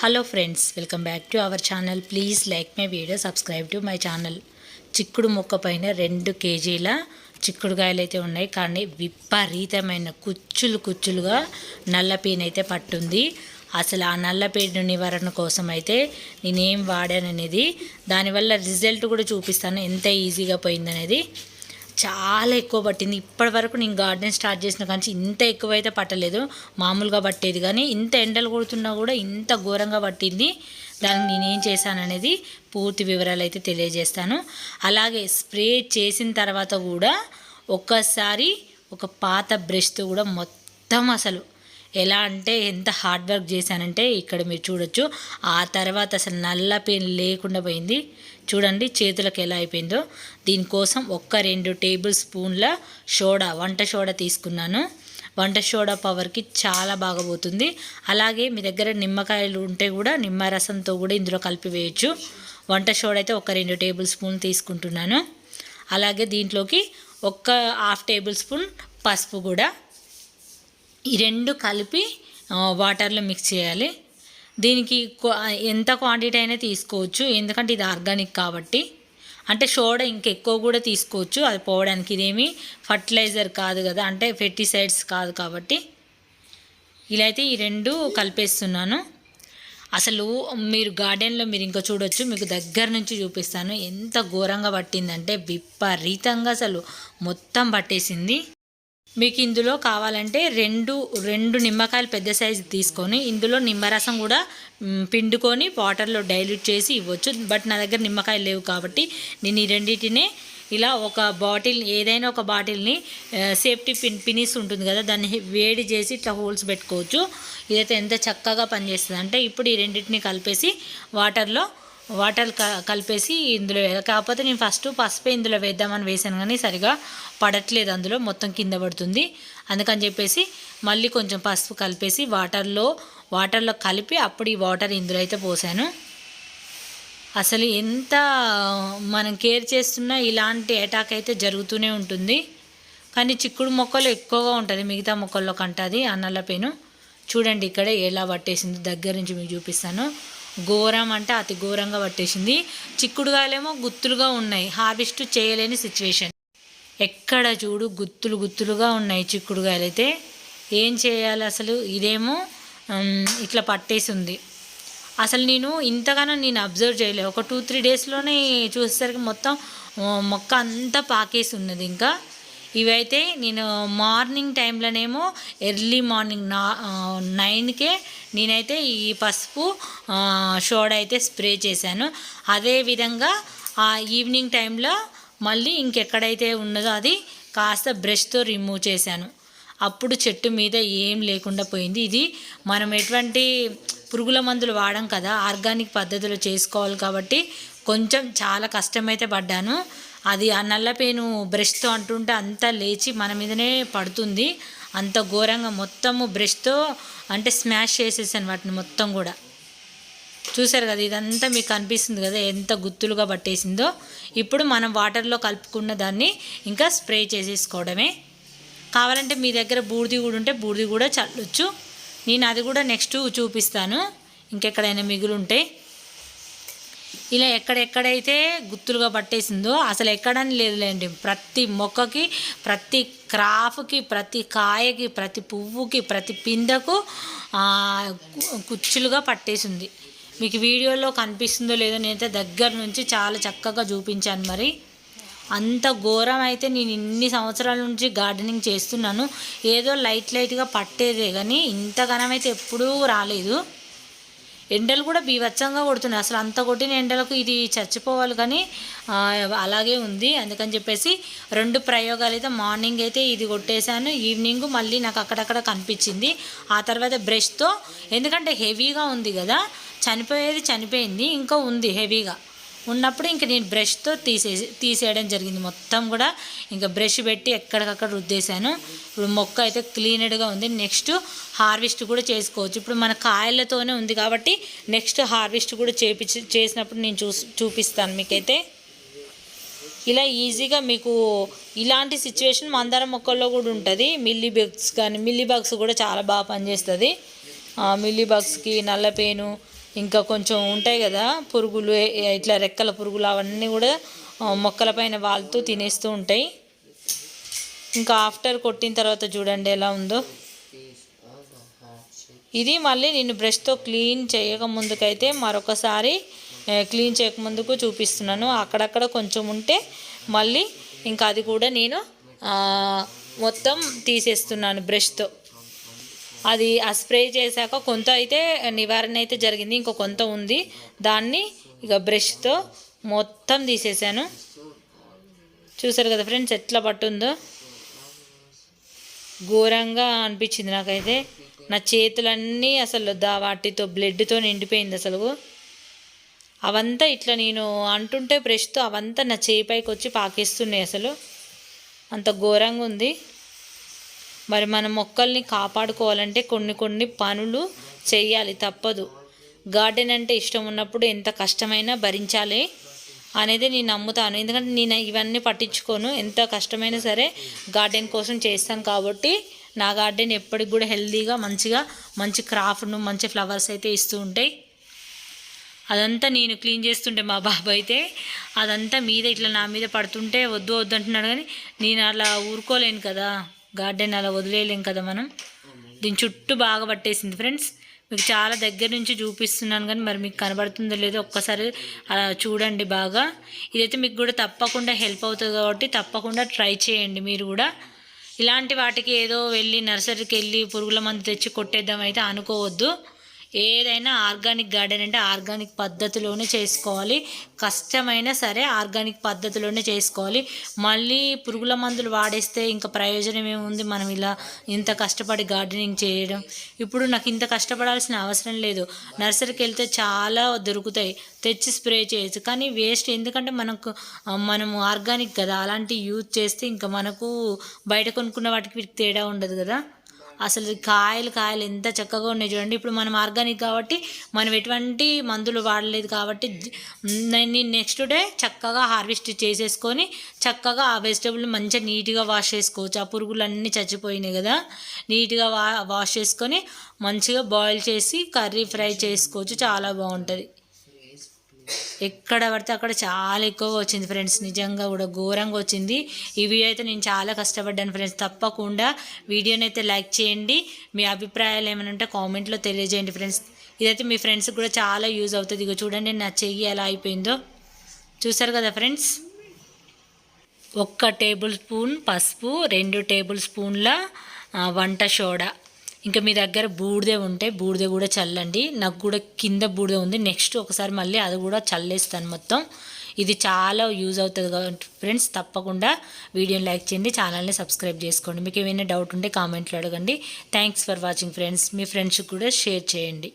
Hello friends welcome back to our channel please like my video subscribe to my channel చిక్కుడు మొక్క పైన రెండు కేజీల చిక్కుడుకాయలు అయితే ఉన్నాయి. కానీ విపరీతమైన కుచ్చులు కుచ్చులుగా నల్లపీన అయితే పట్టుంది. అసలు ఆ నల్లపేను నివారణ కోసం అయితే నేనేం వాడాననేది దానివల్ల రిజల్ట్ కూడా చూపిస్తాను. ఎంత ఈజీగా పోయిందనేది. చాలా ఎక్కువ పట్టింది. ఇప్పటి వరకు నేను గార్డెన్ స్టార్ట్ చేసిన కానీ ఇంత ఎక్కువ అయితే పట్టలేదు. మామూలుగా పట్టేది కానీ ఇంత ఎండలు కొడుతున్నా కూడా ఇంత ఘోరంగా పట్టింది. దానికి నేనేం చేశాననేది పూర్తి వివరాలు అయితే తెలియజేస్తాను. అలాగే స్ప్రే చేసిన తర్వాత కూడా ఒక్కసారి ఒక పాత బ్రష్తో కూడా మొత్తం అసలు ఎలా అంటే ఎంత హార్డ్ వర్క్ చేశానంటే ఇక్కడ మీరు చూడొచ్చు. ఆ తర్వాత అసలు నల్ల పెయిన్ లేకుండా పోయింది. చూడండి చేతులకు ఎలా అయిపోయిందో. దీనికోసం ఒక్క రెండు టేబుల్ స్పూన్ల సోడా వంట సోడా తీసుకున్నాను. వంట సోడా పవర్కి చాలా బాగా పోతుంది. అలాగే మీ దగ్గర నిమ్మకాయలు ఉంటే కూడా నిమ్మరసంతో కూడా ఇందులో కలిపి వేయచ్చు. వంట సోడా అయితే ఒక రెండు టేబుల్ స్పూన్ తీసుకుంటున్నాను. అలాగే దీంట్లోకి ఒక్క హాఫ్ టేబుల్ స్పూన్ పసుపు కూడా ఈ రెండు కలిపి వాటర్లో మిక్స్ చేయాలి. దీనికి ఎంత క్వాంటిటీ అయినా తీసుకోవచ్చు. ఎందుకంటే ఇది ఆర్గానిక్ కాబట్టి. అంటే సోడా ఇంకెక్కువ కూడా తీసుకోవచ్చు. అది పోవడానికి ఇదేమి ఫర్టిలైజర్ కాదు కదా. అంటే ఫెర్టిసైడ్స్ కాదు కాబట్టి. ఇలా అయితే ఈ రెండు కలిపేస్తున్నాను. అసలు మీరు గార్డెన్లో మీరు ఇంకా చూడొచ్చు. మీకు దగ్గర నుంచి చూపిస్తాను. ఎంత ఘోరంగా పట్టిందంటే విపరీతంగా అసలు మొత్తం పట్టేసింది. మీకు ఇందులో కావాలంటే రెండు రెండు నిమ్మకాయలు పెద్ద సైజు తీసుకొని ఇందులో నిమ్మరసం కూడా పిండుకొని వాటర్లో డైల్యూట్ చేసి ఇవ్వచ్చు. బట్ నా దగ్గర నిమ్మకాయలు లేవు కాబట్టి నేను ఈ రెండింటినే ఇలా ఒక బాటిల్ ఏదైనా ఒక బాటిల్ని సేఫ్టీ పిన్ పినిస్ ఉంటుంది కదా దాన్ని వేడి చేసి ఇట్లా హోల్స్ పెట్టుకోవచ్చు. ఇదైతే ఎంత చక్కగా పనిచేస్తుంది అంటే ఇప్పుడు ఈ రెండింటిని కలిపేసి వాటర్లో వాటర్ కలిపేసి ఇందులో కాకపోతే నేను ఫస్ట్ పసుపు ఇందులో వేద్దామని వేసాను కానీ సరిగా పడట్లేదు అందులో. మొత్తం కింద పడుతుంది. అందుకని చెప్పేసి మళ్ళీ కొంచెం పసుపు కలిపేసి వాటర్లో వాటర్లో కలిపి అప్పుడు ఈ వాటర్ ఇందులో అయితే పోసాను. అసలు ఎంత మనం కేర్ చేస్తున్నా ఇలాంటి అటాక్ అయితే జరుగుతూనే ఉంటుంది. కానీ చిక్కుడు మొక్కలు ఎక్కువగా ఉంటుంది. మిగతా మొక్కల్లో కంటది అన్నల పెను. చూడండి ఇక్కడ ఎలా పట్టేసింది. దగ్గర నుంచి మీకు చూపిస్తాను. ఘోరం అంటే అతి ఘోరంగా పట్టేసింది. చిక్కుడుగాయలేమో గుత్తులుగా ఉన్నాయి. హార్వెస్ట్ చేయలేని సిచ్యువేషన్. ఎక్కడ చూడు గుత్తులు గుత్తులుగా ఉన్నాయి చిక్కుడుగాయలు అయితే ఏం చేయాలి అసలు? ఇదేమో ఇట్లా పట్టేసి ఉంది అసలు నేను ఇంతగానో నేను అబ్జర్వ్ చేయలేదు ఒక టూ త్రీ డేస్లోనే చూసేసరికి మొత్తం మొక్క అంతా పాకేసి ఉన్నది ఇంకా. ఇవైతే నేను మార్నింగ్ టైంలోనేమో ఎర్లీ మార్నింగ్ నా నైన్కే నేనైతే ఈ పసుపు షోడ అయితే స్ప్రే చేశాను. అదేవిధంగా ఆ ఈవినింగ్ టైంలో మళ్ళీ ఇంకెక్కడైతే ఉన్నదో అది కాస్త బ్రష్తో రిమూవ్ చేశాను. అప్పుడు చెట్టు మీద ఏం లేకుండా పోయింది. ఇది మనం ఎటువంటి పురుగుల మందులు వాడం కదా ఆర్గానిక్ పద్ధతిలో చేసుకోవాలి కాబట్టి కొంచెం చాలా కష్టమైతే పడ్డాను. అది ఆ నల్లపేను బ్రష్తో అంటుంటే అంతా లేచి మన మీదనే పడుతుంది. అంత ఘోరంగా మొత్తము బ్రష్తో అంటే స్మాష్ చేసేసాను వాటిని మొత్తం కూడా. చూసారు కదా ఇదంతా మీకు కనిపిస్తుంది కదా ఎంత గుత్తులుగా పట్టేసిందో. ఇప్పుడు మనం వాటర్లో కలుపుకున్న దాన్ని ఇంకా స్ప్రే చేసేసుకోవడమే. కావాలంటే మీ దగ్గర బూడిది కూడా ఉంటే బూడిది కూడా చల్లొచ్చు. నేను అది కూడా నెక్స్ట్ చూపిస్తాను. ఇంకెక్కడైనా మిగులుంటే. ఇలా ఎక్కడెక్కడైతే గుత్తులుగా పట్టేసిందో అసలు ఎక్కడని లేదులేండి. ప్రతి మొక్కకి ప్రతి క్రాఫ్కి ప్రతి కాయకి ప్రతి పువ్వుకి ప్రతి పిందకు కుచ్చులుగా పట్టేసింది. మీకు వీడియోలో కనిపిస్తుందో లేదో నేనైతే దగ్గర నుంచి చాలా చక్కగా చూపించాను మరి. అంత ఘోరం అయితే నేను ఇన్ని సంవత్సరాల నుంచి గార్డెనింగ్ చేస్తున్నాను. ఏదో లైట్ లైట్గా పట్టేదే కానీ ఇంతగానం అయితే ఎప్పుడూ రాలేదు. ఎండలు కూడా బీభత్సంగా కొడుతున్నాయి. అసలు అంత కొట్టిన ఎండలకు ఇది చచ్చిపోవాలి కానీ అలాగే ఉంది. అందుకని చెప్పేసి రెండు ప్రయోగాలు అయితే మార్నింగ్ అయితే ఇది కొట్టేశాను. ఈవినింగ్ మళ్ళీ నాకు అక్కడక్కడ కనిపించింది. ఆ తర్వాత బ్రష్తో ఎందుకంటే హెవీగా ఉంది కదా చనిపోయేది చనిపోయింది ఇంకా ఉంది హెవీగా. ఉన్నప్పుడు ఇంక నేను బ్రష్తో తీసేసి తీసేయడం జరిగింది. మొత్తం కూడా ఇంకా బ్రష్ పెట్టి ఎక్కడికక్కడ రుద్దేశాను. ఇప్పుడు మొక్క అయితే క్లీనెడ్గా ఉంది. నెక్స్ట్ హార్వెస్ట్ కూడా చేసుకోవచ్చు. ఇప్పుడు మన కాయలతోనే ఉంది కాబట్టి నెక్స్ట్ హార్వెస్ట్ కూడా చేపించి చేసినప్పుడు నేను చూ చూపిస్తాను మీకైతే. ఇలా ఈజీగా మీకు ఇలాంటి సిచ్యువేషన్ మందార మొక్కల్లో కూడా ఉంటుంది. మిల్లీ బగ్స్ కానీ మిల్లీ బగ్స్ కూడా చాలా బాగా పనిచేస్తుంది. మిల్లీ బగ్స్కి నల్లపేను ఇంకా కొంచెం ఉంటాయి కదా పురుగులు ఇట్లా రెక్కల పురుగులు అవన్నీ కూడా మొక్కల పైన వాళ్తూ తినేస్తూ ఉంటాయి. ఇంకా ఆఫ్టర్ కొట్టిన తర్వాత చూడండి ఎలా ఉందో. ఇది మళ్ళీ నేను బ్రష్తో క్లీన్ చేయక ముందుకైతే మరొకసారి క్లీన్ చేయకముందుకు చూపిస్తున్నాను. అక్కడక్కడ కొంచెం ఉంటే మళ్ళీ ఇంకా అది కూడా నేను మొత్తం తీసేస్తున్నాను బ్రష్తో. అది ఆ స్ప్రే చేశాక కొంత అయితే నివారణ అయితే జరిగింది ఇంకో కొంత ఉంది. దాన్ని ఇక బ్రష్తో మొత్తం తీసేసాను. చూసారు కదా ఫ్రెండ్స్ ఎట్లా పట్టుందో? ఘోరంగా అనిపించింది నాకైతే. నా చేతులన్నీ అసలు దా వాటితో బ్లడ్తో నిండిపోయింది అసలు. అవంతా ఇట్లా నేను అంటుంటే బ్రష్తో అవంతా నా చేయి పైకి వచ్చి పాకేస్తున్నాయి అసలు. అంత ఘోరంగా ఉంది. మరి మన మొక్కల్ని కాపాడుకోవాలంటే కొన్ని కొన్ని పనులు చేయాలి తప్పదు. గార్డెన్ అంటే ఇష్టం ఉన్నప్పుడు ఎంత కష్టమైనా భరించాలి అనేది నేను నమ్ముతాను. ఎందుకంటే నేను ఇవన్నీ పట్టించుకోను. ఎంత కష్టమైనా సరే గార్డెన్ కోసం చేస్తాను కాబట్టి నా గార్డెన్ ఎప్పటికి కూడా హెల్తీగా మంచిగా మంచి క్రాఫ్ట్ను మంచి ఫ్లవర్స్ అయితే ఇస్తూ ఉంటాయి. అదంతా నేను క్లీన్ చేస్తుంటే మా బాబు అయితే అదంతా మీద ఇట్లా నా మీద పడుతుంటే వద్దు వద్దు అంటున్నాడు. కానీ నేను అలా ఊరుకోలేను కదా. గార్డెన్ అలా వదిలేయలేం కదా మనం? దీని చుట్టూ బాగా పట్టేసింది ఫ్రెండ్స్. మీకు చాలా దగ్గర నుంచి చూపిస్తున్నాను కానీ మరి మీకు కనబడుతుందో లేదో ఒక్కసారి అలా చూడండి బాగా. ఇదైతే మీకు కూడా తప్పకుండా హెల్ప్ అవుతుంది కాబట్టి తప్పకుండా ట్రై చేయండి మీరు కూడా. ఇలాంటి వాటికి ఏదో వెళ్ళి నర్సరీకి వెళ్ళి పురుగుల మందు తెచ్చి కొట్టేద్దాం అయితే అనుకోవద్దు. ఏదైనా ఆర్గానిక్ గార్డెన్ అంటే ఆర్గానిక్ పద్ధతిలోనే చేసుకోవాలి. కష్టమైనా సరే ఆర్గానిక్ పద్ధతిలోనే చేసుకోవాలి. మళ్ళీ పురుగుల మందులు వాడేస్తే ఇంకా ప్రయోజనం ఏముంది? మనం ఇలా ఇంత కష్టపడి గార్డెనింగ్ చేయడం. ఇప్పుడు నాకు ఇంత కష్టపడాల్సిన అవసరం లేదు. నర్సరీకి వెళ్తే చాలా దొరుకుతాయి. తెచ్చి స్ప్రే చేయొచ్చు. కానీ వేస్ట్ ఎందుకంటే మనకు మనము ఆర్గానిక్ కదా. అలాంటివి యూజ్ చేస్తే ఇంకా మనకు బయట కొనుక్కున్న వాటికి తేడా ఉండదు కదా. అసలు కాయలు కాయలు ఎంత చక్కగా ఉన్నాయి చూడండి. ఇప్పుడు మనం ఆర్గానిక్ కాబట్టి మనం ఎటువంటి మందులు వాడలేదు కాబట్టి నేను నెక్స్ట్ డే చక్కగా హార్వెస్ట్ చేసేసుకొని చక్కగా ఆ వెజిటబుల్ మంచిగా నీట్గా వాష్ చేసుకోవచ్చు. ఆ పురుగులు అన్నీ చచ్చిపోయినాయి కదా. నీట్గా వా వాష్ చేసుకొని మంచిగా బాయిల్ చేసి కర్రీ ఫ్రై చేసుకోవచ్చు. చాలా బాగుంటుంది. ఎక్కడ పడితే అక్కడ చాలా ఎక్కువగా వచ్చింది ఫ్రెండ్స్. నిజంగా కూడా ఘోరంగా వచ్చింది. ఈ వీడియో అయితే నేను చాలా కష్టపడ్డాను ఫ్రెండ్స్. తప్పకుండా వీడియోని అయితే లైక్ చేయండి. మీ అభిప్రాయాలు ఏమైనా ఉంటే కామెంట్లో తెలియజేయండి ఫ్రెండ్స్. ఇదైతే మీ ఫ్రెండ్స్కి కూడా చాలా యూజ్ అవుతుంది. ఇక చూడండి నా చెయ్యి ఎలా అయిపోయిందో. చూసారు కదా ఫ్రెండ్స్? ఒక్క టేబుల్ స్పూన్ పసుపు రెండు టేబుల్ స్పూన్ల వంట సోడా. ఇంకా మీ దగ్గర బూడిదే ఉంటే బూడిదే కూడా చల్లండి. నాకు కూడా కింద బూడిద ఉంది. నెక్స్ట్ ఒకసారి మళ్ళీ అది కూడా చల్లేస్తాను మొత్తం. ఇది చాలా యూజ్ అవుతుంది కాబట్టి ఫ్రెండ్స్ తప్పకుండా వీడియోని లైక్ చేయండి ఛానల్ని సబ్స్క్రైబ్ చేసుకోండి. మీకు ఏమైనా డౌట్ ఉంటే కామెంట్లో అడగండి. థ్యాంక్స్ ఫర్ వాచింగ్ ఫ్రెండ్స్ మీ ఫ్రెండ్స్కి కూడా షేర్ చేయండి.